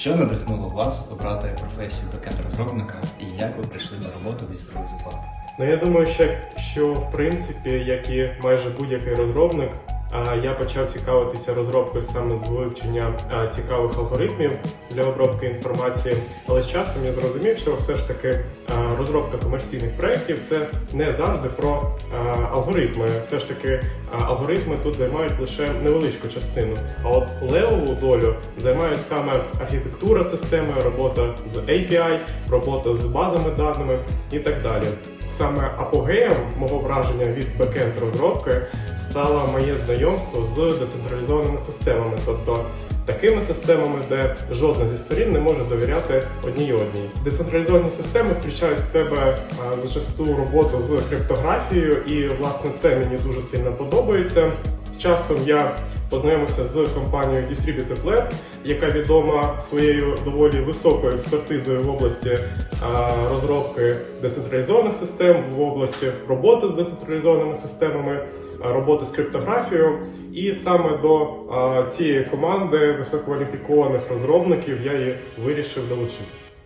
Що надихнуло вас обрати професію бекенд-розробника і як ви прийшли до роботи в зупа? Ну я думаю, що, що в принципі, як і майже будь-який розробник, я почав цікавитися розробкою саме з вивчення цікавих алгоритмів для обробки інформації. Але з часом я зрозумів, що все ж таки розробка комерційних проєктів це не завжди про алгоритми. Все ж таки алгоритми тут займають лише невеличку частину. А от левову долю займають саме архітектура системи, робота з API, робота з базами даними і так далі. Саме апогеєм мого враження від бекенд розробки стало моє знайомство з децентралізованими системами, тобто такими системами, де жодна зі сторін не може довіряти одній одній. Децентралізовані системи включають в себе зачасту роботу з криптографією, і власне це мені дуже сильно подобається. З часом я познайомився з компанією Distributed Lab, яка відома своєю доволі високою експертизою в області розробки децентралізованих систем, в області роботи з децентралізованими системами, роботи з криптографією. І саме до цієї команди висококваліфікованих розробників я і вирішив долучитися.